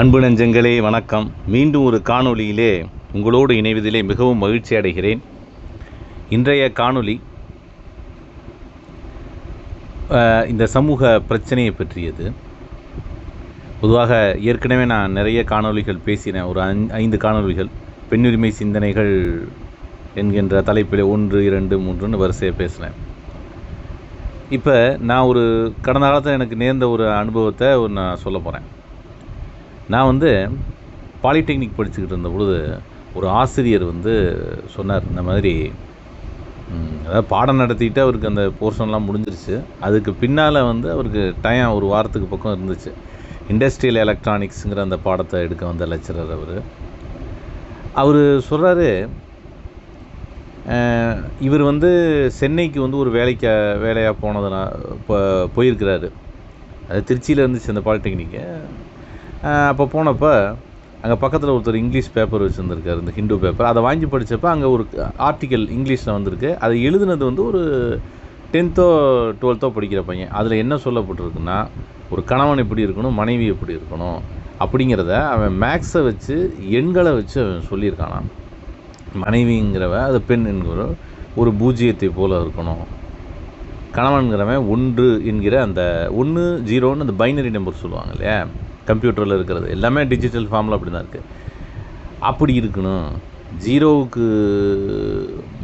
அன்பு நெஞ்சங்களே வணக்கம். மீண்டும் ஒரு காணொளியிலே உங்களோடு இணைவதிலே மிகவும் மகிழ்ச்சி அடைகிறேன். இன்றைய காணொளி இந்த சமூக பிரச்சனையை பற்றியது. பொதுவாக ஏற்கனவே நான் நிறைய காணொளிகள் பேசினேன் ஒரு ஐந்- ஐந்து காணொளிகள் பெண்ணுரிமை சிந்தனைகள் என்கின்ற தலைப்பில் ஒன்று இரண்டு மூன்றுன்னு வரிசையாக பேசினேன். இப்போ நான் ஒரு கடந்த காலத்தில் எனக்கு நேர்ந்த ஒரு அனுபவத்தை நான் சொல்ல போகிறேன் நான் வந்து பாலிடெக்னிக் படிச்சுக்கிட்டு இருந்த பொழுது ஒரு ஆசிரியர் வந்து சொன்னார் இந்த மாதிரி அதாவது பாடம் நடத்திக்கிட்டு அவருக்கு அந்த போர்ஷன்லாம் முடிஞ்சிருச்சு. அதுக்கு பின்னால் வந்து அவருக்கு டைம் ஒரு வாரத்துக்கு பக்கம் இருந்துச்சு. இண்டஸ்ட்ரியல் எலக்ட்ரானிக்ஸுங்கிற அந்த பாடத்தை எடுக்க வந்த லெக்சரர் அவர். அவர் சொல்கிறாரு இவர் வந்து சென்னைக்கு வந்து ஒரு வேலைக்கு வேலையாக போனதுனா இப்போ போயிருக்கிறாரு. அது திருச்சியில் இருந்துச்சு அந்த பாலிடெக்னிக்கு. அப்போ போனப்போ அங்கே பக்கத்தில் ஒருத்தர் இங்கிலீஷ் பேப்பர் வச்சுருந்துருக்காரு இந்த ஹிந்து பேப்பர். அதை வாங்கி படித்தப்போ அங்கே ஒரு ஆர்டிக்கல் இங்கிலீஷில் வந்திருக்கு. அதை எழுதுனது வந்து ஒரு டென்த்தோ டுவெல்த்தோ படிக்கிற பையன். அதில் என்ன சொல்லப்பட்டிருக்குன்னா ஒரு கணவன் எப்படி இருக்கணும் மனைவி எப்படி இருக்கணும்? அப்படிங்கிறத அவன் மேக்ஸை வச்சு எண்களை வச்சு அவன் சொல்லியிருக்கானான் மனைவிங்கிறவ அது பெண் என்கிற ஒரு பூஜ்ஜியத்தை போல் இருக்கணும். கணவன்கிறவன் ஒன்று என்கிற அந்த ஒன்று ஜீரோன்னு அந்த பைனரி நம்பர் சொல்லுவாங்க இல்லையா? கம்ப்யூட்டரில் இருக்கிறது. எல்லாமே டிஜிட்டல் ஃபார்மில் அப்படி தான் இருக்குது அப்படி இருக்கணும். ஜீரோவுக்கு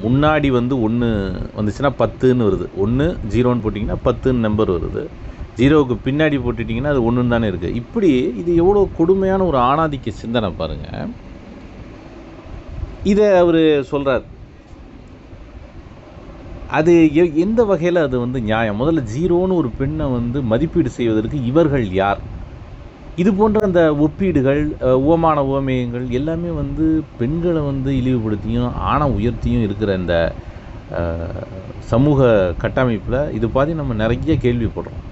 முன்னாடி வந்து ஒன்று வந்துச்சுன்னா பத்துன்னு வருது. ஒன்று ஜீரோன்னு போட்டிங்கன்னா பத்துன்னு நம்பர் வருது. ஜீரோவுக்கு பின்னாடி போட்டுட்டிங்கன்னா அது ஒன்றுன்னு தானே இருக்குது இப்படி இது எவ்வளோ கொடுமையான ஒரு ஆணாதிக்க சிந்தனை பாருங்கள் இதை அவர் சொல்கிறார் அது எ- எந்த வகையில் அது வந்து நியாயம்? முதல்ல ஜீரோன்னு ஒரு பெண்ணை வந்து மதிப்பீடு செய்வதற்கு இவர்கள் யார்? இது போன்ற அந்த ஒப்பீடுகள் உவமான உவமேயங்கள் எல்லாமே வந்து பெண்களை வந்து இழிவுபடுத்தியும் ஆணை உயர்த்தியும் இருக்கிற இந்த சமூக கட்டமைப்பில் இது பாதி நம்ம நிறைய கேள்விப்படுறோம்.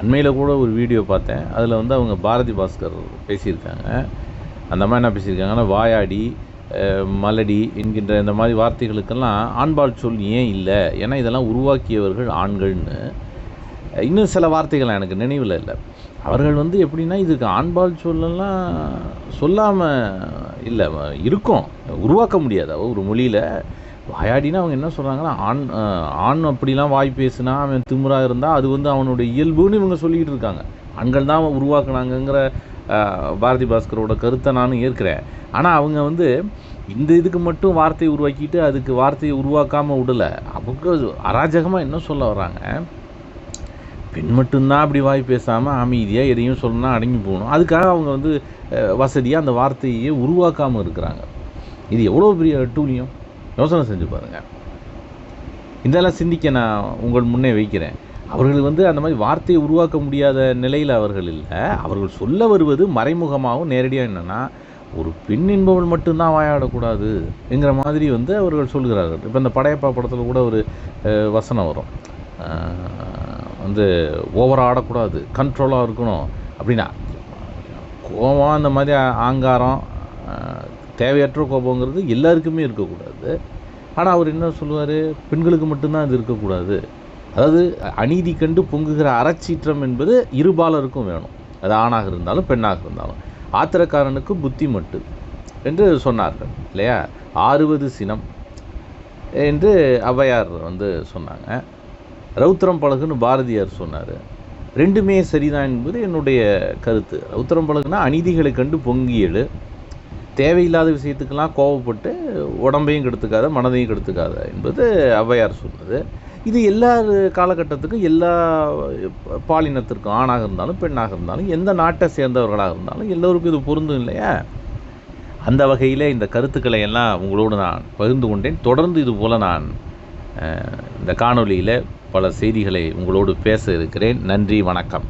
அண்மையில் கூட ஒரு வீடியோ பார்த்தேன். அதில் வந்து அவங்க பாரதி பாஸ்கர் பேசியிருக்காங்க. அந்த மாதிரி என்ன பேசியிருக்காங்கன்னா வாயாடி மலடி என்கின்ற இந்த மாதிரி வார்த்தைகளுக்கெல்லாம் ஆண்பால் சொல் ஏன் இல்லை? ஏன்னா இதெல்லாம் உருவாக்கியவர்கள் ஆண்கள்னு. இன்னும் சில வார்த்தைகள் எனக்கு நினைவில் இல்லை. அவர்கள் வந்து எப்படின்னா இதுக்கு ஆண்பால் சொல்லலாம் சொல்லாமல் இல்லை இருக்கும். உருவாக்க முடியாது. ஒரு மொழியில் வாயாடினா அவங்க என்ன சொல்கிறாங்கன்னா ஆண் ஆண் அப்படிலாம் வாய் பேசுனா அவன் திமுறாக இருந்தால் அது வந்து அவனுடைய இயல்புன்னு இவங்க சொல்லிக்கிட்டு இருக்காங்க. ஆண்கள் தான் உருவாக்குனாங்கங்கிற பாரதி பாஸ்கரோட கருத்தை நானும் ஏற்கிறேன். ஆனால் அவங்க வந்து இந்த இதுக்கு மட்டும் வார்த்தையை உருவாக்கிட்டு அதுக்கு வார்த்தையை உருவாக்காமல் விடலை அவங்க அராஜகமாக என்ன சொல்ல வர்றாங்க? பெண் மட்டும்தான் அப்படி வாய் பேசாமல் அமைதியாக எதையும் சொல்லணும் அடங்கி போகணும். அதுக்காக அவங்க வந்து வசதியாக அந்த வார்த்தையே உருவாக்காமல் இருக்கிறாங்க. இது எவ்வளோ பெரிய டூலியம்? யோசனை செஞ்சு பாருங்கள் இதெல்லாம் சிந்திக்க நான் உங்கள் முன்னே வைக்கிறேன். அவர்கள் வந்து அந்த மாதிரி வார்த்தையை உருவாக்க முடியாத நிலையில் அவர்கள் இல்லை. அவர்கள் சொல்ல வருவது மறைமுகமாகவும் நேரடியாக என்னென்னா ஒரு பெண் என்பவள் மட்டும்தான் வாயாடக்கூடாது என்கிற மாதிரி வந்து அவர்கள் சொல்கிறார்கள். இப்போ இந்த படையப்பா படத்தில் கூட ஒரு வசனம் வரும். வந்து ஓவராக ஆடக்கூடாது கண்ட்ரோலாக இருக்கணும் அப்படின்னா கோபம் அந்த மாதிரி ஆங்காரம் தேவையற்ற கோபங்கிறது எல்லாருக்குமே இருக்கக்கூடாது. ஆனால் அவர் என்ன சொல்லுவார்? பெண்களுக்கு மட்டும்தான் அது இருக்கக்கூடாது. அதாவது அநீதி கண்டு பொங்குகிற அறச்சீற்றம் என்பது இருபாலருக்கும் வேணும். அது ஆணாக இருந்தாலும் பெண்ணாக இருந்தாலும். ஆத்திரக்காரனுக்கு புத்தி மட்டு என்று சொன்னார்கள் இல்லையா? ஆறுவது சினம் என்று ஔவையார் வந்து சொன்னாங்க. ரௌத்திரம் பழகுன்னு பாரதியார் சொன்னார். ரெண்டுமே சரிதான் என்பது என்னுடைய கருத்து. ரௌத்திரம் பழகுனா அநீதிகளை கண்டு பொங்கியல் தேவையில்லாத விஷயத்துக்கெல்லாம் கோவப்பட்டு உடம்பையும் கெடுத்துக்காத மனதையும் கெடுத்துக்காத என்பது ஔவையார் சொன்னது. இது எல்லா காலகட்டத்துக்கும் எல்லா பாலினத்திற்கும் ஆணாக இருந்தாலும் பெண்ணாக இருந்தாலும் எந்த நாட்டை சேர்ந்தவர்களாக இருந்தாலும் எல்லோருக்கும் இது பொருந்தும் இல்லையா? அந்த வகையில் இந்த கருத்துக்களை எல்லாம் உங்களோடு நான் பகிர்ந்து கொண்டேன். தொடர்ந்து இது போல் நான் இந்த காணொளியில் பல செய்திகளை உங்களோடு பேச இருக்கிறேன். நன்றி வணக்கம்.